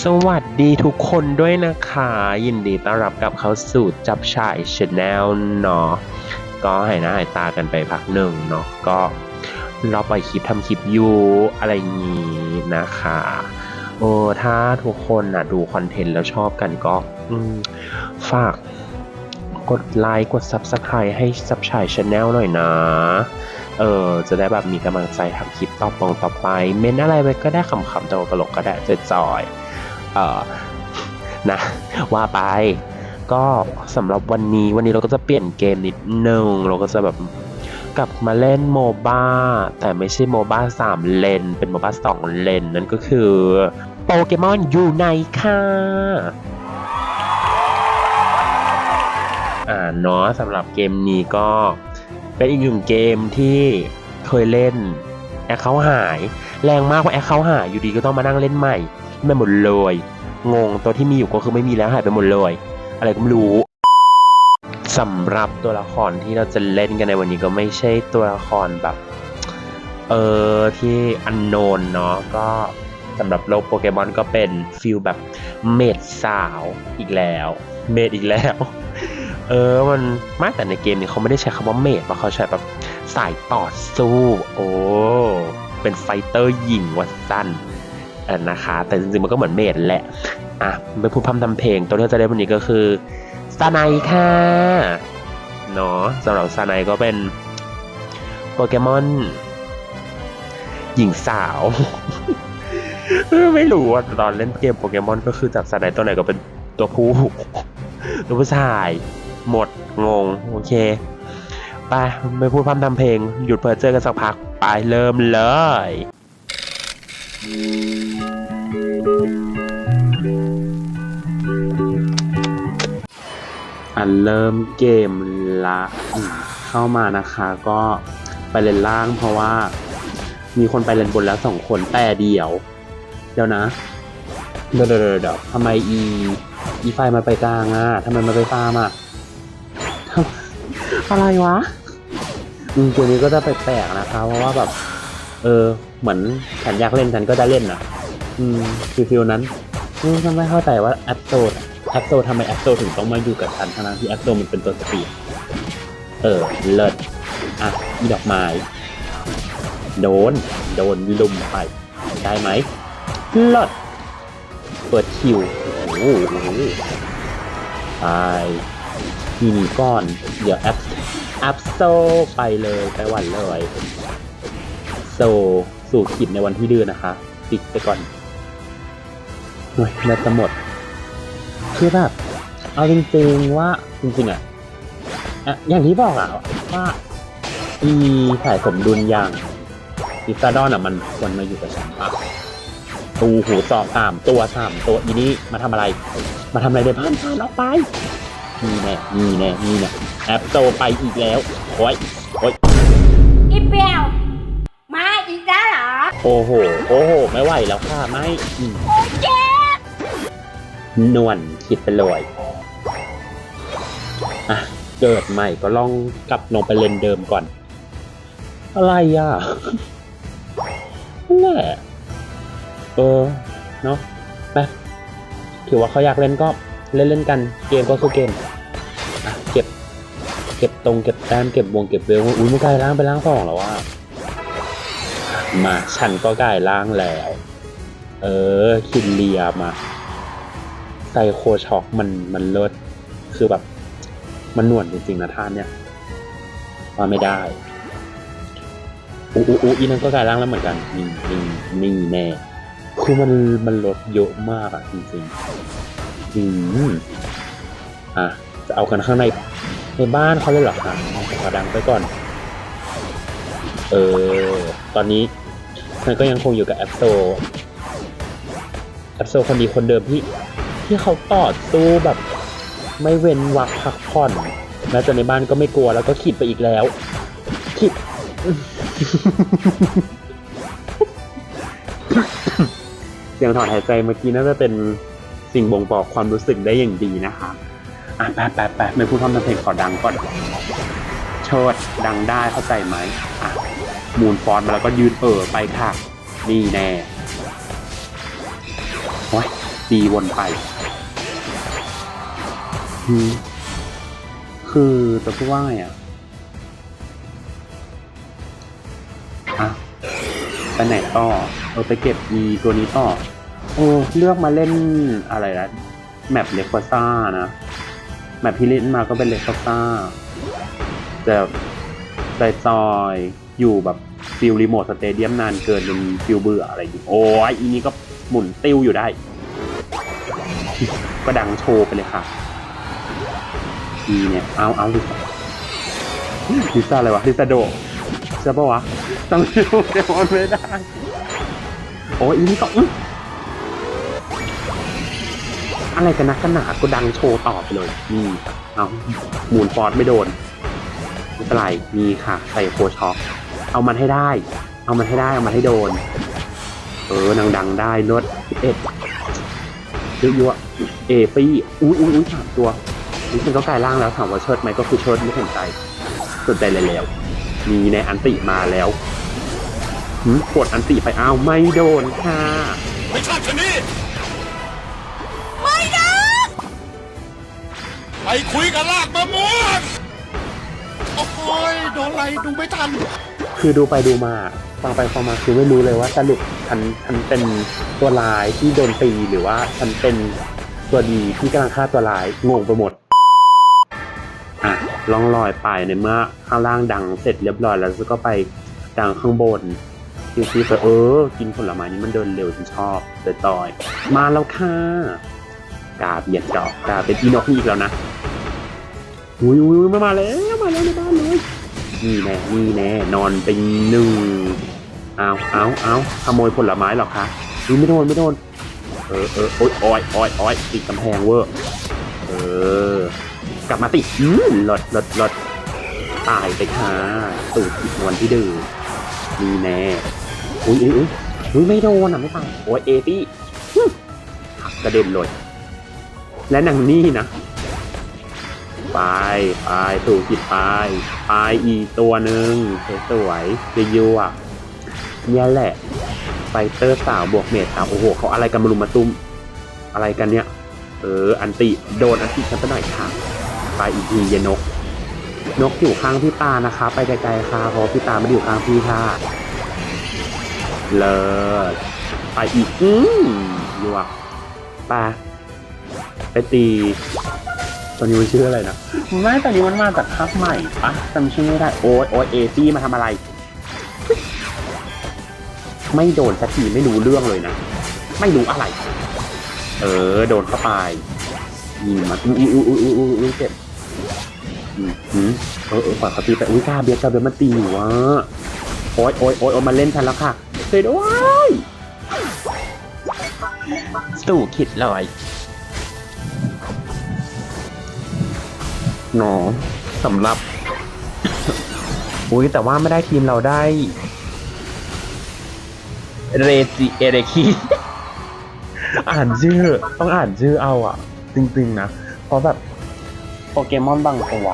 สวัสดีทุกคนด้วยนะคะ ยินดีต้อนรับกลับเข้าสู่จับฉ่ายชาแนลเนาะก็หายหน้าหายตากันไปพักหนึ่งเนาะก็เราปล่อยคลิปทำคลิปอยู่อะไรงี้นะคะโอ้ถ้าทุกคนนะดูคอนเทนต์แล้วชอบกันก็ฝากกดไลค์กด Subscribe ให้จับฉ่ายชาแนลหน่อยนะเออจะได้แบบมีกำลังใจทำคลิปต่อปองต่อไป เม้นอะไรไปก็ได้ขำๆตลกตลกๆก็ได้จอยๆ เออนะว่าไป ก็สำหรับวันนี้วันนี้เราก็จะเปลี่ยนเกมนิดนึงเราก็จะแบบกลับมาเล่นโมบ้าแต่ไม่ใช่โมบ้าสามเลน เป็นโมบ้าสองเลน นั่นก็คือโปเกมอนยูไนค่ะอ่าเนาะสำหรับเกมนี้ก็เป็นอีกหนึ่งเกมที่เคยเล่นแอคเคาหาย แรงมากเพราะแอคเคาหายอยู่ดีก็ต้องมานั่งเล่นใหม่ ไม่หมดเลย งงตัวที่มีอยู่ก็คือไม่มีแล้วหายไปหมดเลย อะไรก็ไม่รู้สำหรับตัวละครที่เราจะเล่นกันในวันนี้ก็ไม่ใช่ตัวละครแบบ เออที่อันโนนเนาะก็สำหรับโลกโปเกมอนก็เป็นฟิลแบบเมดสาวอีกแล้ว เมดอีกแล้ว เออมันมากแต่ในเกมนี้เขาไม่ได้ใช้คำว่าเมดเพราะเขาใช้แบบสายต่อสู้ โอ้ เป็นไฟเตอร์หญิงวัดสั้น นะคะ แต่จริงๆมันก็เหมือนเมดแหละ อะไปพูดพร่ำทำเพลง ตัวที่เราจะได้วันนี้ก็คือซาไนค่ะ เนาะสำหรับซาไนก็เป็นโปเกมอนหญิงสาว ไม่รู้ว่าตอนเล่นเกมโปเกมอนก็คือจับซาไนตัวไหนก็เป็นตัวผู้ตัวผู้ชายหมดงง โอเค ไป ไม่พูดพร่ำทำเพลง หยุดเปิดเจอกันสักพัก ไปเริ่มเลย อันเริ่มเกมละเข้ามานะคะก็ไปเลนล่างเพราะว่า มีคนไปเลนบนแล้วสองคนแต่เดียว เดี๋ยวนะเดี๋ยวเดี๋ยวเดี๋ยวทำไมอีอีไฟมันไปกลางอะทำไมมันไปฟามอะอะไรวะอืมเกมนี้ก็จะแปลกๆนะคะ เพราะว่าแบบ เออ เหมือนฉันอยากเล่นฉันก็จะเล่นนะ อืมฟิลฟิลนั้นอืมฉันไมเข้าใจว่าแอปโซแอปโซทำไมแอปโซถึงต้องมาอยู่กับฉันทั้งๆที่แอปโซมันเป็นตัวสปีดเออ เลิศอะอีดอกไม้ โดน โดนลุมไป ได้ไหมเลิศเปิดคิวโอ้โหไปทีนีก่อน เดี๋ยวแอปแอปโซไปเลยไปวันเลย โซสู่ขิดในวันที่ดื้อนะคะปิดไปก่อน หน่วยน่าจะหมด คือแบบเอาจริงๆว่าจริงๆอะอะอย่างที่บอกอะว่าอีสายสมดุลอย่างพิซซ่าดอนอะมันควรมาอยู่กับฉันปะตูหูสองสามตัวสามตัวอีนี่มาทำอะไร มาทำอะไรในบ้านฉันออกไปนี่แน่นี่แน่นี่แน่แอปโตไปอีกแล้วโอ้ยโอ้ยอีเปียวมาอีกแล้วเหรอโอ้โหโอ้โห ไม่ไหวแล้วค่ะไม่อืมเจ๊ นวลคิดไปเลยอะเกิดใหม่ก็ลองกลับลงไปเลนเดิมก่อน อะไรอะแหละเออ เนาะไปถือว่าเขาอยากเล่นก็เล่นเล่นกันเกมก็คือเกมอะเก็บ เก็บตรงเก็บแต้มเก็บวงเก็บเวลอุ้ยไม่กลายร่างไปร่างสองแล้วว่ามาฉันก็กลายร่างแล้ว เออคินเลียมา ไซโคช็อกมันมันเลิศคือแบบ มันหน่วนจริงๆนะท่านเนี่ยว่าไม่ได้อู้อู้อู้อีนั่นก็กลายร่างแล้วเหมือนกันนี่นี่นี่แน่คือมันมันลดเยอะมากอะจริงๆอืมอะจะเอากันข้างในในบ้านเขาเลยเหรอคะขอดังไปก่อน เออ ตอนนี้มันก็ยังคงอยู่กับแอปโซแอปโซคนดีคนเดิมที่ ที่เขาต่อสู้แบบ ไม่เว้นวักพักผ่อนแม้แต่ในบ้านก็ไม่กลัวแล้วก็ขีดไปอีกแล้วขีดเสียงถอนหายใจเมื่อกี้น่าจะเป็นสิ่งบ่งบอกความรู้สึกได้อย่างดีนะคะอะแป๊บแป๊บแป๊บไม่พูดพร่ำทำเพลงขอดังก่อนเชิดดังได้เข้าใจไหมอะมูนฟอนมาแล้วก็ยืนเออไปค่ะ นี่แน่โอ้ยตีวนไป อืมคือจะพูดว่าไงอะอะไปไหนต่อ เออไปเก็บอีตัวนี้ต่อ โอ้เลือกมาเล่นอะไรนะแมปเล็กฟซ่านะ แมปที่เล่นมาก็เป็นเล็กฟซ่าแต่ใจจอยอยู่แบบฟิลรีโมทสเตเดียมนานเกินจนฟิลเบื่ออะไรอยู่ โอ้ยอีนี้ก็หมุนติ้วอยู่ได้ ก็ดังโชว์ไปเลยค่ะ อีเนี่ยเอาเอาลิซ่าลิซ่าอะไรวะลิซ่าโดใช่ปะวะต้องดูเดมอนไม่ได้ โอ้ยอีนี่ก็อะไรกันนะขนาดก็ดังโชว์ตอไปเลยนี่เอาหมุนฟอร์ดไม่โดนไม่เป็นไรนี่ค่ะ ใส่โคช็อคเอามันให้ได้ เอามันให้ได้ เอามันให้โดน เออนางดังได้ลดเอ็ดเยอะๆอะเอฟี่อุ้ยอุ้ยอุ้ยสามตัว นี่ฉันก็กลายร่างแล้วถามว่าเชิดไหมก็คือเชิดไม่สนใจสนใจเลยแล้ว มีในอันติมาแล้วหืมกดอันติไปอ้าวไม่โดนค่ะไม่ชอบชะนีไม่นะไปคุยกับลากมะม่วงโอ้ยโดนอะไรดูไม่ทัน คือดูไปดูมาฟังไปฟังมาคือไม่รู้เลยว่าสรุปฉันฉันเป็นตัวร้ายที่โดนตีหรือว่าฉันเป็นตัวดีที่กำลังฆ่าตัวร้ายงงไปหมดอะ ล่องลอยไปในเมื่อข้างล่างดังเสร็จเรียบร้อยแล้วก็ไปดังข้างบนคิวซีไปเออ กินผลไม้นี้มันเดินเร็วฉันชอบเดยตอย มาแล้วค่ะกาเบียดดอกกาเป็นอีนกนี่อีกแล้วนะอุ้ยอุ้ยมามาแล้วมาแล้วในบ้านเลยนี่แน่นี่แน่นอนเป็นหนึ่งเอาเอาเอาขโมยผลไม้หรอคะนี่ไม่โดนไม่โดนเออเออโอ๊ยโอ้ยโอ้ยโอ้ยติดกำแพงเวอร์เออ กลับมาติอืมหลดหลดหลดตายไปค่ะตูดอีกวันที่ดื้อนี่แน่อุ้ยอุ้ยอุ้ยอุ้ยไม่โดนอะไม่ตายโอ้ยเอตี้กระเด็นเลย และนางนี่นะ ไปไปถูกจิตไปไปอีตัวหนึ่งสวยๆจะยัวเนี่ยแหละไฟเตอร์สาวบวกเมทสาวโอ้โหเขาอะไรกันมารุมมาตุ้ม อะไรกันเนี่ย เออ อันติ โดนอันติฉันไปหน่อยค่ะ ไปอีกทีเยนก นกอยู่ข้างพี่ตานะคะ ไปไกลๆค่ะเพราะพี่ตาไม่ได้อยู่ข้างพี่ค่ะ เลิศไปอีกอืมยวกไปไปตีตัวนี้มันชื่ออะไรนะไม่ตอนนี้มันมาจากภาคใหม่ปะจำชื่อไม่ได้โอ้ยโอ้ยเอซี่มาทำอะไร ไม่โดนสักทีไม่รู้เรื่องเลยนะ ไม่รู้อะไร เออ โดนเข้าไป ยิงมาอุ้ยอุ้ยอุ้ยอุ้ยอุ้ยอุ้ยเจ็บอืมอืมเออเออปล่อยเขาตีไปอุ้ยกล้าเบียดกล้าเบียดมันตีอยู่วะโอ้ยโอ้ยโอ้ยโอ้ยมาเล่นทันแล้วค่ะช่วยด้วยสู้คิดลอยหนอสำหรับ อุ้ยแต่ว่าไม่ได้ทีมเราได้ เรซิเอเรคีอ่านชื่อ ต้องอ่านชื่อเอาอะ จริงๆนะ เพราะแบบโปเกมอนบางตัว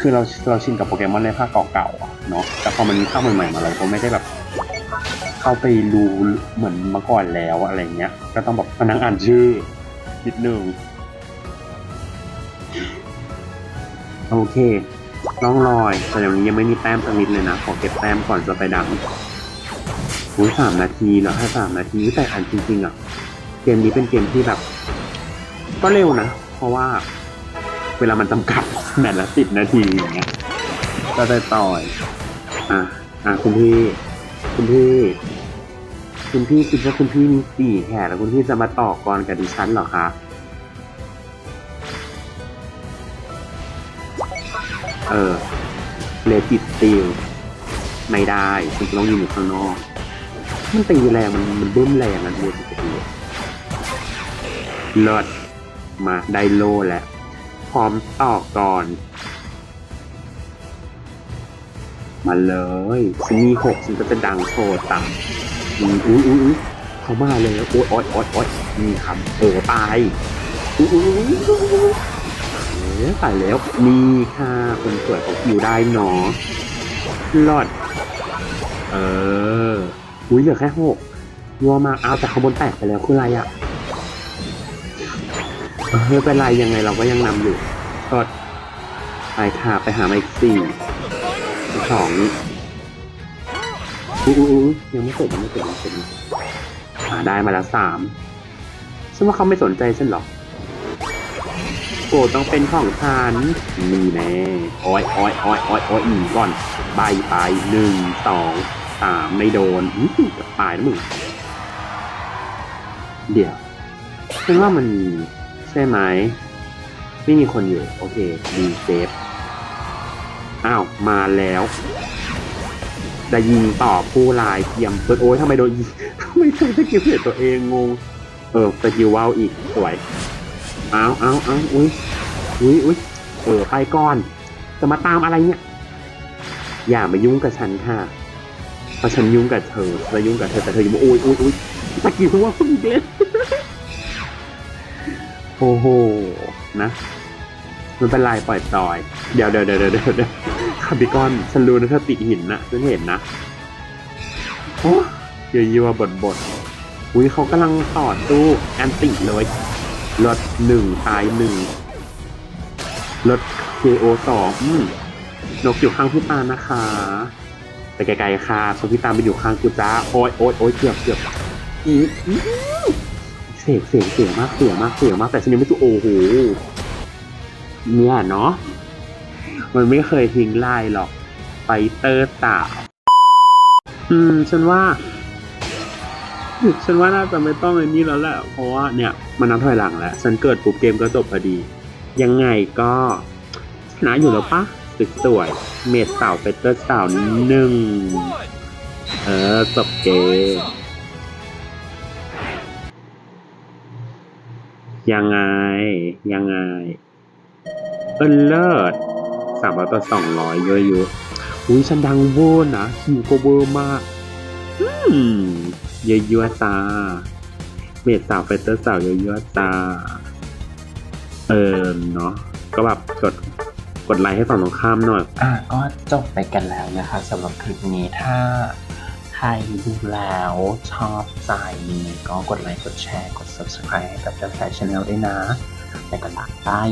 คือเราเราชินกับโปเกมอนในภาคเก่าๆอะเนาะแต่พอมันมีภาคใหม่ๆมาเราก็ไม่ได้แบบ เข้าไปรู้เหมือนเมื่อก่อนแล้วอะไรเงี้ย ก็ต้องแบบมานั่งอ่านชื่อนิดนึงโอเคร่องรอยแต่เดี๋ยวนี้ยังไม่มีแต้มสักนิดเลยนะ ขอเก็บแต้มก่อนจะไปดังอุ้ยสามนาทีเหรอแค่สามนาทีแต่อันจริงๆอะ เกมนี้เป็นเกมที่แบบ ก็เร็วนะ เพราะว่าเวลามันจำกัดแมตช์ละสิบนาทีอย่างเงี้ย ก็ได้ต่อย อะ อะคุณพี่ คุณพี่ คุณพี่คิดว่าคุณพี่มีสี่แขนแล้วคุณพี่จะมาต่อกรกับดิฉันเหรอคะเออเลจิตตีลไม่ได้คุณต้องยืนอยู่ข้างนอก มันตีแรงมันมันบึ้มแรงนะเลจิตตีลเลิศ มาได้โลแล้ว พร้อมต่อก่อน มาเลยฉันมีหกฉันก็จะดังโชว์ต่ำอุ้ยอุ้ยอุ้ยเขามาเลยโอ๊ยโอ๊ยโอ๊ยโอ๊ยนี่ครับเออตายอุ้ยอุ้ยอุ้ยอุ๊ยเอ๊ตายแล้วนี่ค่ะคนสวยเขาคิวได้เนาะหลอด เออ อุ้ยเหลือแค่หกยัวมาเอาแต่ขาบวนแตกไปแล้วคืออะไรอะเออ ไม่เป็นไรยังไงเราก็ยังนำอยู่กดไปค่ะไปหามาอีกสี่สองอู้อู้ยังไม่เสร็จยังไม่เสร็จยังไม่เสร็จหาได้มาแล้วสามฉันว่าเขาไม่สนใจฉันหรอกโกรธต้องเป็นของฉันนี่แน่อ้อยอ้อยอ้อยอ้อยอ้อยหนีก่อนใบไปหนึ่งสองสามไม่โดนอื้อหือจะตายนะมึงเดี๋ยวฉันว่ามันมี ใช่ไหม ไม่มีคนอยู่ โอเคดีเซฟอ้าว มาแล้วจะยิงต่อผู้ลายเทียมเปิดโอ้ยทำไมโดนยิงทำไมใช้สกิลเสียตัวเองงง เออสกิลว่าวอีกสวยอ้าวอ้าวอ้าวอุ้ยอุ้ยอุ้ยเออไปก่อน จะมาตามอะไรเนี่ย อย่ามายุ่งกับฉันค่ะเพราะฉันยุ่งกับเธอจะยุ่งกับเธอแต่เธออยู่าอุ้ยอุ้ยอุ้ยสกิลว่าวอีกแล้ว โอ้โห นะมันเป็นลายปล่อยจอย เดี๋ยวเดี๋ยวเดี๋ยวเดี๋ยวเดี๋ยวคาบิกอนฉันรู้นะเธอติดหินนะฉันเห็นนะ โอ้เยอะยัวบดบดอุ้ยเขากำลังต่อสู้แอนติเลยลดหนึ่งตายหนึ่งลด KO สองอืมนกอยู่ข้างพี่ตานะคะไปไกลๆค่ะส่วนพี่ตาไปอยู่ข้างกูจ้า โอ๊ยโอ๊ยโอ๊ยเกือบเกือบอีอีเสียเสียงเสียงมากเสียงมากเสียงมากแต่ฉันยังไม่ถูกโอ้โหเนี่ยเนาะมันไม่เคยทิ้งไล่หรอกไฟเตอร์สาวอืมฉันว่า ฉันว่าน่าจะไม่ต้องไอ้นี่แล้วแหละเพราะว่าเนี่ยมันนับถอยหลังแล้ว ฉันเกิดปุ๊บเกมก็จบพอดี ยังไงก็ชนะอยู่แล้วปะสวยเมดสาวเฟเตอร์สาวหนึ่งเออจบเกม ยังไง ยังไง เออเลิศสามร้อยต่อสองร้อยเยอะๆอุ้ยฉันดังเวอร์นะคิวก็เวอร์มากอืมเยอะยวๆตาเมดสาวเฟเตอร์สาวเยอะยวๆตา เออเนาะก็แบบกดกดไลค์ให้ฝั่งตรงข้ามหน่อย อะก็จบไปกันแล้วนะคะสำหรับคลิปนี้ถ้าใครดูแล้วชอบใจยังไงก็กดไลค์กดแชร์กด subscribe ให้กับเจ้าแฟชั่นแนลด้วยนะไปกันละบาย